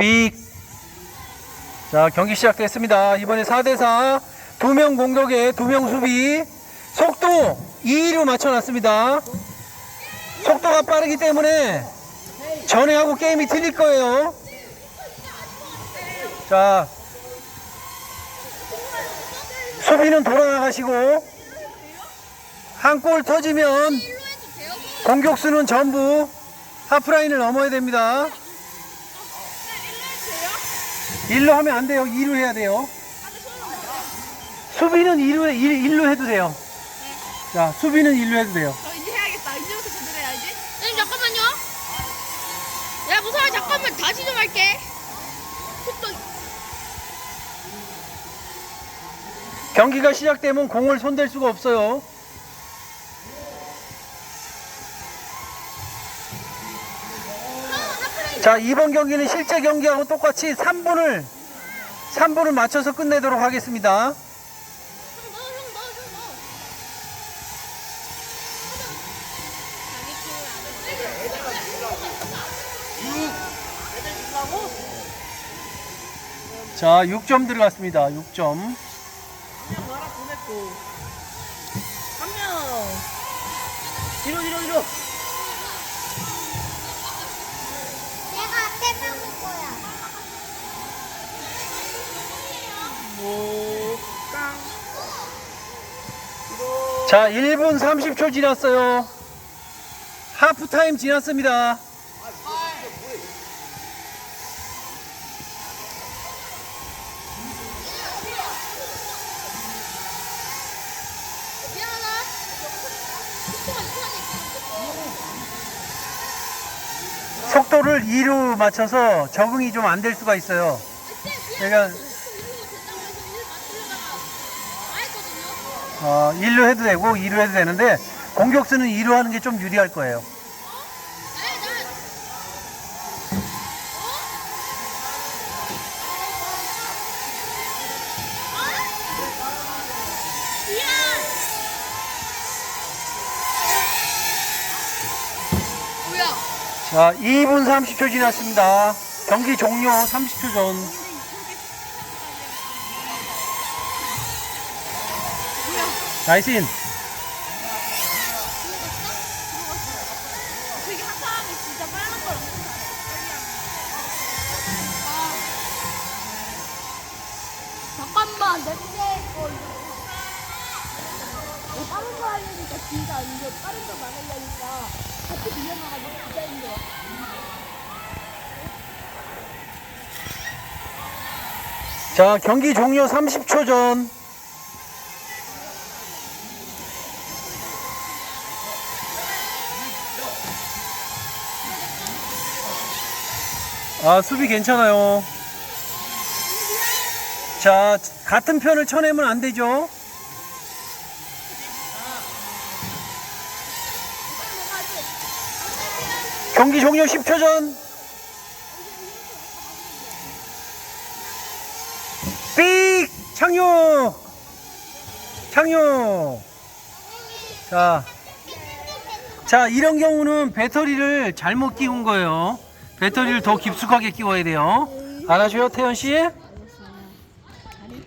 빅. 자, 경기 시작됐습니다. 이번에 4대4. 두 명 공격에 두 명 수비. 속도 2로 맞춰놨습니다. 속도가 빠르기 때문에 전에하고 게임이 틀릴 거예요. 자, 수비는 돌아나가시고, 한 골 터지면 공격수는 전부 하프라인을 넘어야 됩니다. 1로 하면 안 돼요. 2로 해야 돼요. 수비는 2로, 1, 로 해도 돼요. 자, 수비는 1로 해도 돼요. 저 이제 해야겠다. 이제부터 제대로 해야지. 선생님 잠깐만요. 야 무서워 잠깐만 다시 좀 할게. 속도 경기가 시작되면 공을 손댈 수가 없어요. 자, 이번 경기는 실제 경기하고 똑같이 3분을 3분을 맞춰서 끝내도록 하겠습니다. 자, 6점 들어갔습니다. 6점. 한명 나라 보냈고 한 명 뒤로 뒤로 뒤로 자, 1분 30초 지났어요. 하프타임 지났습니다. 미안하다. 속도를 2로 맞춰서 적응이 좀 안 될 수가 있어요. 그러니까 어, 1로 해도 되고 2로 해도 되는데 공격수는 2로 하는 게 좀 유리할 거예요. 자, 2분 30초 지났습니다. 경기 종료 30초 전. 내 거. 어, 다른 거 하려니까 진짜 안 돼. 다른 거 말하려니까 자, 경기 종료 30초 전. 아, 수비 괜찮아요. 자, 같은 편을 쳐내면 안 되죠. 경기 종료 10초 전. 삑! 창효! 창효! 자. 자, 이런 경우는 배터리를 잘못 끼운 거예요. 배터리를 더 깊숙하게 끼워야 돼요. 알아줘요, 태연 씨?